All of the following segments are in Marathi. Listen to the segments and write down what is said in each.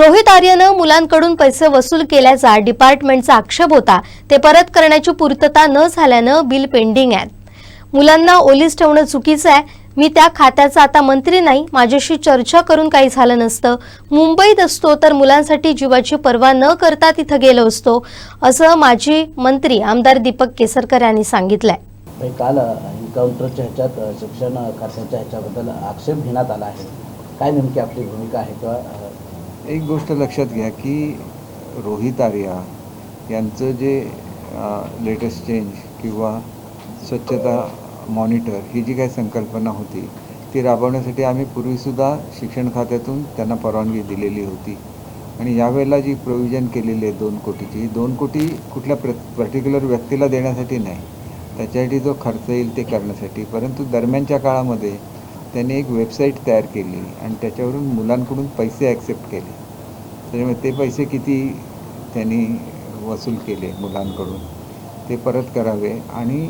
रोहित आर्यनं मुलांकडून पैसे वसूल केल्याचा डिपार्टमेंटचा आक्षेप होता ते परत करण्याची पूर्तता न झाल्यानं बिल पेंडिंग आहेत मुलांना ओलीस ठेवणं चुकीचं आहे. मी त्या खात्याचा आता मंत्री नाही माझ्याशी चर्चा करून काही झालं नसतं. मुंबईत असतो तर मुलांसाठी जीवाची पर्वा न करता तिथं गेलो असतो असं माजी मंत्री आमदार दीपक केसरकर यांनी सांगितलंय. काल एन्काउंटरच्या ह्याच्यात शिक्षण खात्याच्या ह्याच्याबद्दल आक्षेप घेण्यात आला आहे. काय नेमकी आपली भूमिका आहे किंवा एक गोष्ट लक्षात घ्या की रोहित आर्या यांचं जे लेटेस्ट चेंज किंवा स्वच्छता मॉनिटर ही जी काही संकल्पना होती ती राबवण्यासाठी आम्ही पूर्वीसुद्धा शिक्षण खात्यातून त्यांना परवानगी दिलेली होती. आणि यावेळेला जी प्रोव्हिजन केलेली आहे दोन कोटीची ही दोन कोटी कुठल्या प्र पर्टिक्युलर व्यक्तीला देण्यासाठी नाही. त्याच्यासाठी जो खर्च येईल ते करण्यासाठी. परंतु दरम्यानच्या काळामध्ये त्यांनी एक वेबसाईट तयार केली आणि त्याच्यावरून मुलांकडून पैसे ॲक्सेप्ट केले. त्याच्यामुळे ते पैसे किती त्यांनी वसूल केले मुलांकडून ते परत करावे. आणि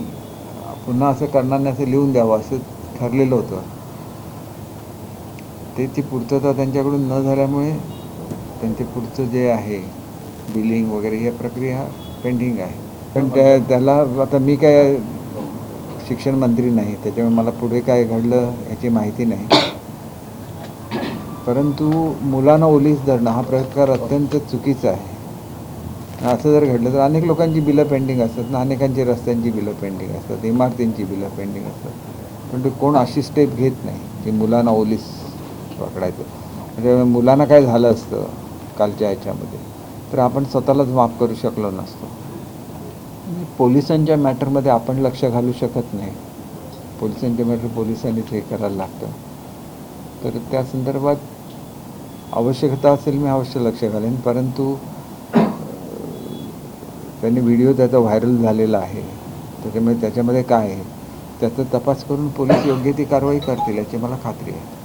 पुन्हा असं करणार नाही असं लिहून द्यावं असं ठरलेलं होतं. त्याची पूर्तता त्यांच्याकडून न झाल्यामुळे त्यांचे पुढचं जे आहे बिलिंग वगैरे या प्रक्रिया पेंडिंग आहे. पण त्या त्याला आता मी काय शिक्षण मंत्री नाही त्याच्यामुळे मला पुढे काय घडलं याची माहिती नाही. परंतु मुलांना ओलीस धरणं हा प्रकार अत्यंत चुकीचा आहे. असं जर घडलं तर अनेक लोकांची बिलं पेंडिंग असतात ना अनेकांची रस्त्यांची बिलं पेंडिंग असतात इमारतींची बिलं पेंडिंग असतात. पण कोण अशी स्टेप घेत नाही की मुलांना ओलीस पकडायचं. म्हणजे मुलांना काय झालं असतं कालच्या ह्याच्यामध्ये तर आपण स्वतःलाच माफ करू शकलो नसतो. पोलिसांच्या मॅटरमध्ये आपण लक्ष घालू शकत नाही. पोलिसांच्या मॅटर पोलिसांनीच हे करायला लागतं. तर त्या संदर्भात आवश्यकता असेल मी अवश्य लक्ष घालेन. परंतु त्यांनी व्हिडिओ त्याचा व्हायरल झालेला आहे. त्याच्यामुळे त्याच्यामध्ये काय आहे? त्याचा तपास करून पोलीस योग्य ती कारवाई करतील याची मला खात्री आहे.